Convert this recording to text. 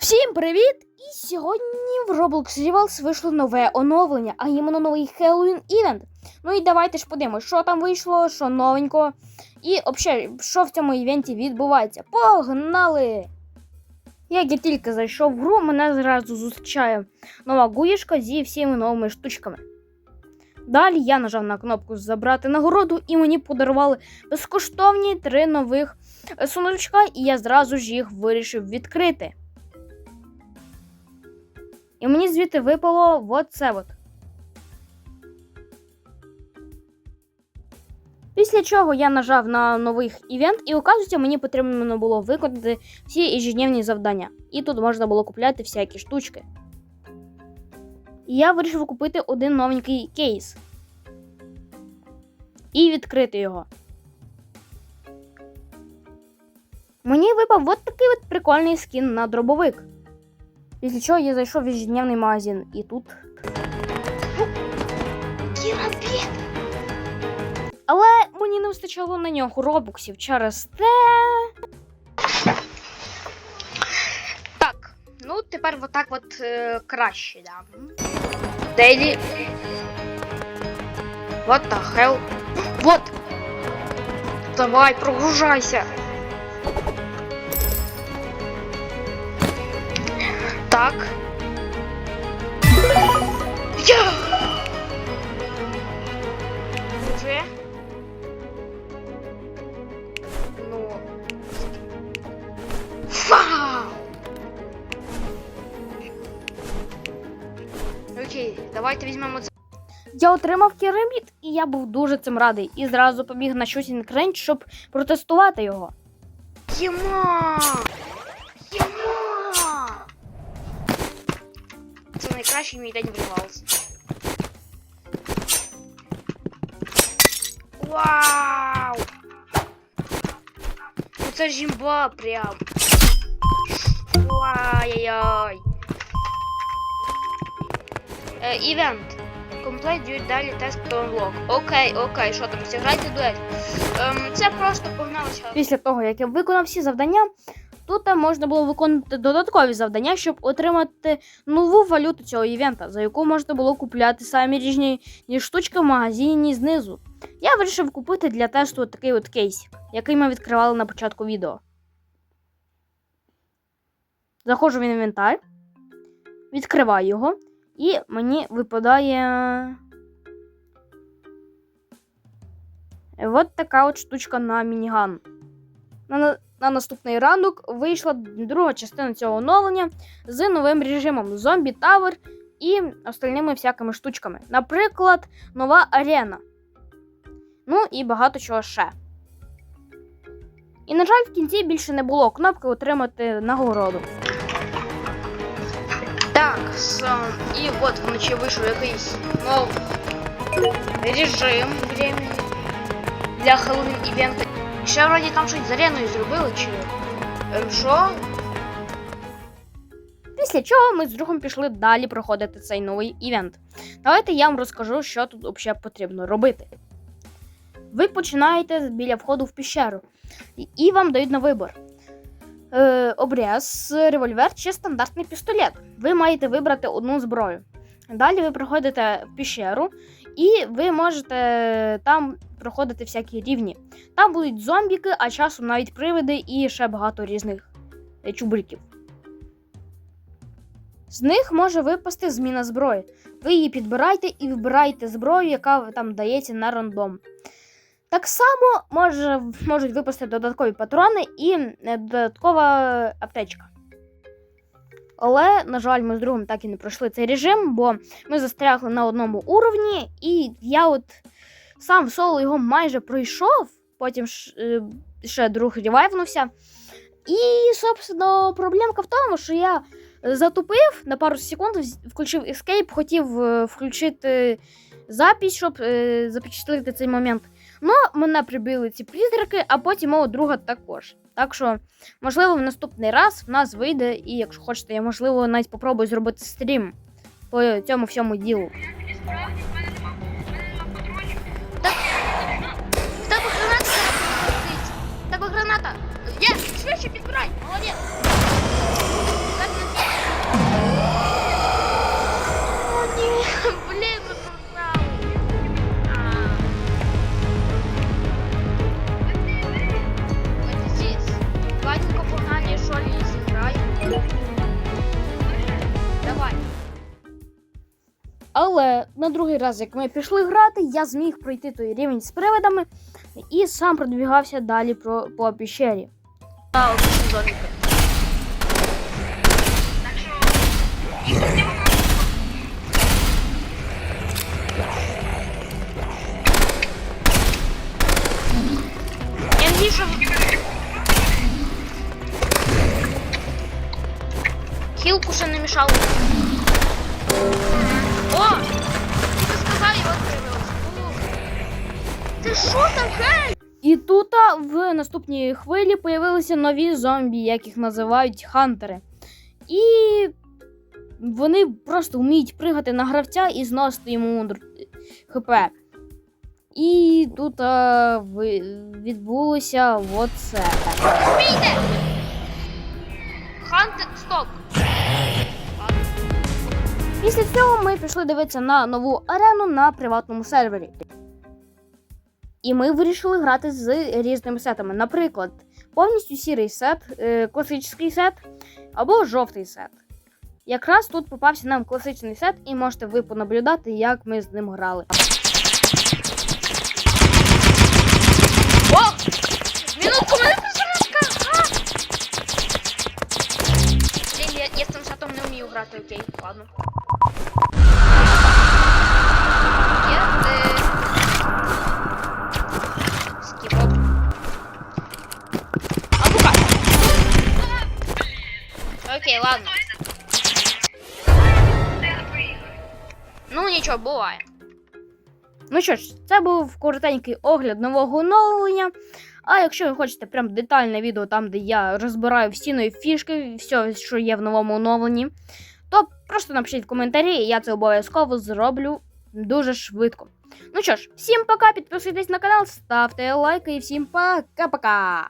Всім привіт! І сьогодні в Roblox Rivals вийшло нове оновлення, а іменно новий Halloween івент. Ну і давайте ж подивимось, що там вийшло, що новенького. І взагалі, що в цьому івенті відбувається. Погнали! Як я тільки зайшов в гру, мене зразу зустрічає нова гуєшка зі всіми новими штучками. Далі я нажав на кнопку Забрати нагороду, і мені подарували безкоштовні три нових е, сундучка, і я зразу ж їх вирішив відкрити. І мені звідти випало от це от. Після чого я нажав на новий івент, і оказується, мені потрібно було виконати всі ежедневні завдання. І тут можна було купляти всякі штучки. І я вирішив купити один новенький кейс. І відкрити його. Мені випав от такий от прикольний скін на дробовик. Після чого я зайшов в ежедневний магазин і тут. Але мені не вистачало на нього робоксів через те. Так, ну тепер отак от е, краще, да. Дейлі. What the hell? Вот! Давай, прогружайся! Так. Я! Уже? Ну. Вау! Окей, давайте візьмемо це. Я отримав кераміт, і я був дуже цим радий. І зразу побіг на щось інкренч, щоб протестувати його. Єма! Єма! Це найкращий мій день вривався. Вау! Ну це ж імба прям. Ай-яй-яй. Івент. Комплект дюють далі тест unlock. Окей, окей, що там, зіграйте дуель. Ем, це просто погналося. Після того, як я виконав всі завдання, тут е, можна було виконати додаткові завдання, щоб отримати нову валюту цього івента, за яку можна було купляти самі різні штучки в магазині знизу. Я вирішив купити для тесту такий от кейс, який ми відкривали на початку відео. Заходжу в інвентар, відкриваю його, і мені випадає. От така от штучка на мініган. На, на, на наступний ранок вийшла друга частина цього оновлення з новим режимом Zombie Tower і остальними всякими штучками. Наприклад, нова арена. Ну і багато чого ще. І, на жаль, в кінці більше не було кнопки отримати нагороду. Так, і от вночі вийшов якийсь новий режим для Halloween івента. Ще вроді там щось з ареною зробили, чи що? Після чого ми з другом пішли далі проходити цей новий івент. Давайте я вам розкажу, що тут взагалі потрібно робити. Ви починаєте біля входу в піщеру, і вам дають на вибор. Е, обряз, револьвер чи стандартний пістолет. Ви маєте вибрати одну зброю. Далі ви проходите в піщеру, і ви можете там проходити всякі рівні. Там будуть зомбіки, а часом навіть привиди і ще багато різних е, чубриків. З них може випасти зміна зброї. Ви її підбираєте і вибираєте зброю, яка там дається на рандом. Так само може, можуть випасти додаткові патрони і е, додаткова аптечка. Але, на жаль, ми з другом так і не пройшли цей режим, бо ми застрягли на одному уровні, і я от сам соло його майже пройшов, потім е, ще друг ревайвнувся. І, собственно, проблемка в тому, що я затупив на пару секунд, включив Escape, хотів е, включити запись, щоб е, запечатлити цей момент. Ну, мене прибили ці призраки, а потім мого друга також. Так що, можливо, в наступний раз в нас вийде, і якщо хочете, я можливо навіть попробую зробити стрім по цьому всьому ділу. Граната. Є, швидше підбирай, молодець. Але на другий раз, як ми пішли грати, я зміг пройти той рівень з привидами і сам продвігався далі про, по піщері. А. Хилку ще не мішало. Це що таке? І тут в наступній хвилі появилися нові зомбі, яких називають хантери. І вони просто вміють пригати на гравця і зносити йому хп. І тут а, відбулося оце. Бійте! Хантед сток. Після цього ми пішли дивитися на нову арену на приватному сервері. І ми вирішили грати з різними сетами. Наприклад, повністю сірий сет, е, класичний сет або жовтий сет. Якраз тут попався нам класичний сет, і можете ви понаблюдати, як ми з ним грали. О! Минутку, прожарка! Блін, я, я з цим сетом не вмію грати, окей, ладно. Ладно. Ну нічого, буває. Ну що ж, це був коротенький огляд нового оновлення. А якщо ви хочете прям детальне відео, там де я розбираю всі нові фішки, все, що є в новому оновленні, то просто напишіть в коментарі, і я це обов'язково зроблю дуже швидко. Ну що ж, всім пока, підписуйтесь на канал, ставте лайки і всім пока-пока!